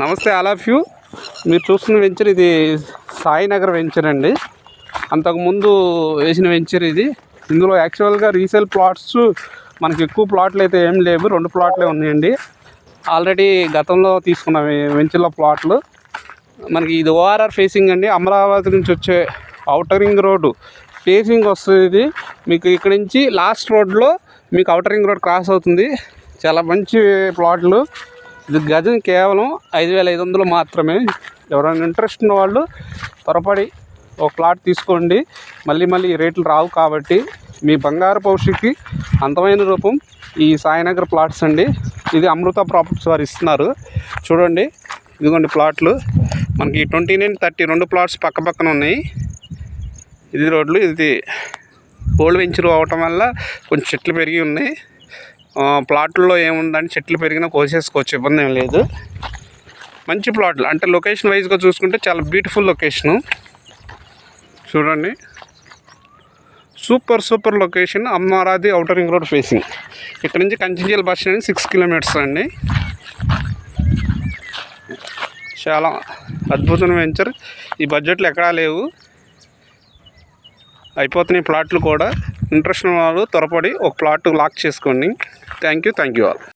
నమస్తే all of you. మీరు చూస్తున్న వెంచర్ ఇది సాయినగర్ వెంచర్ అండి. అంతకుముందు వేసిన వెంచర్ ఇది. ఇందులో యాక్చువల్గా రీసేల్ ప్లాట్స్ మనకి ఎక్కువ ప్లాట్లు అయితే ఏం లేవు. రెండు ప్లాట్లే ఉన్నాయండి. ఆల్రెడీ గతంలో తీసుకున్న వెంచర్లో ప్లాట్లు మనకి ఇది ఓఆర్ఆర్ ఫేసింగ్ అండి. అమరావతి నుంచి వచ్చే అవుటరింగ్ రోడ్డు ఫేసింగ్ వస్తుంది. ఇది మీకు ఇక్కడ నుంచి లాస్ట్ రోడ్లో మీకు అవుటరింగ్ రోడ్ క్రాస్ అవుతుంది. చాలా మంచి ప్లాట్లు ఇది గజం కేవలం ఐదు వేల ఐదు వందలు మాత్రమే. ఎవరైనా ఇంట్రెస్ట్ ఉన్న వాళ్ళు త్వరపడి ఒక ప్లాట్ తీసుకోండి. మళ్ళీ మళ్ళీ ఈ రేట్లు రావు కాబట్టి మీ బంగారు భవిష్యత్తుకి అందమైన రూపం ఈ సాయినగర్ ప్లాట్స్ అండి. ఇది అమృత ప్రాపర్టీస్ వారు ఇస్తున్నారు. చూడండి ఇదిగోండి ప్లాట్లు మనకి ట్వంటీ నైన్ థర్టీ రెండు ప్లాట్స్ పక్క పక్కన ఉన్నాయి. ఇది రోడ్లు ఇది ఓల్డ్ వెంచర్ అవటం వల్ల కొంచెం చెట్లు పెరిగి ఉన్నాయి. ప్లాట్లో ప్లాట్లలో ఏముందంటే చెట్లు పెరిగినా కోసేసుకోవచ్చు ఇబ్బంది ఏం లేదు. మంచి ప్లాట్లు అంటే లొకేషన్ వైజ్గా చూసుకుంటే చాలా బ్యూటిఫుల్ లొకేషను. చూడండి. సూపర్ సూపర్ లొకేషన్ అమ్మారాది అవుటర్ రింగ్ రోడ్ ఫేసింగ్. ఇక్కడ నుంచి కంచిజల్ బస్ స్టాండ్ సిక్స్ కిలోమీటర్స్ అండి. చాలా అద్భుతమైన వెంచర్. ఈ బడ్జెట్లో ఎక్కడా లేవు. అయిపోతున్నాయి ప్లాట్లు కూడా. ఇంట్రెస్ట్ ఉన్న వాళ్ళు త్వరపడి ఒక ప్లాట్ లాక్ చేసుకోండి. Thank you thank you all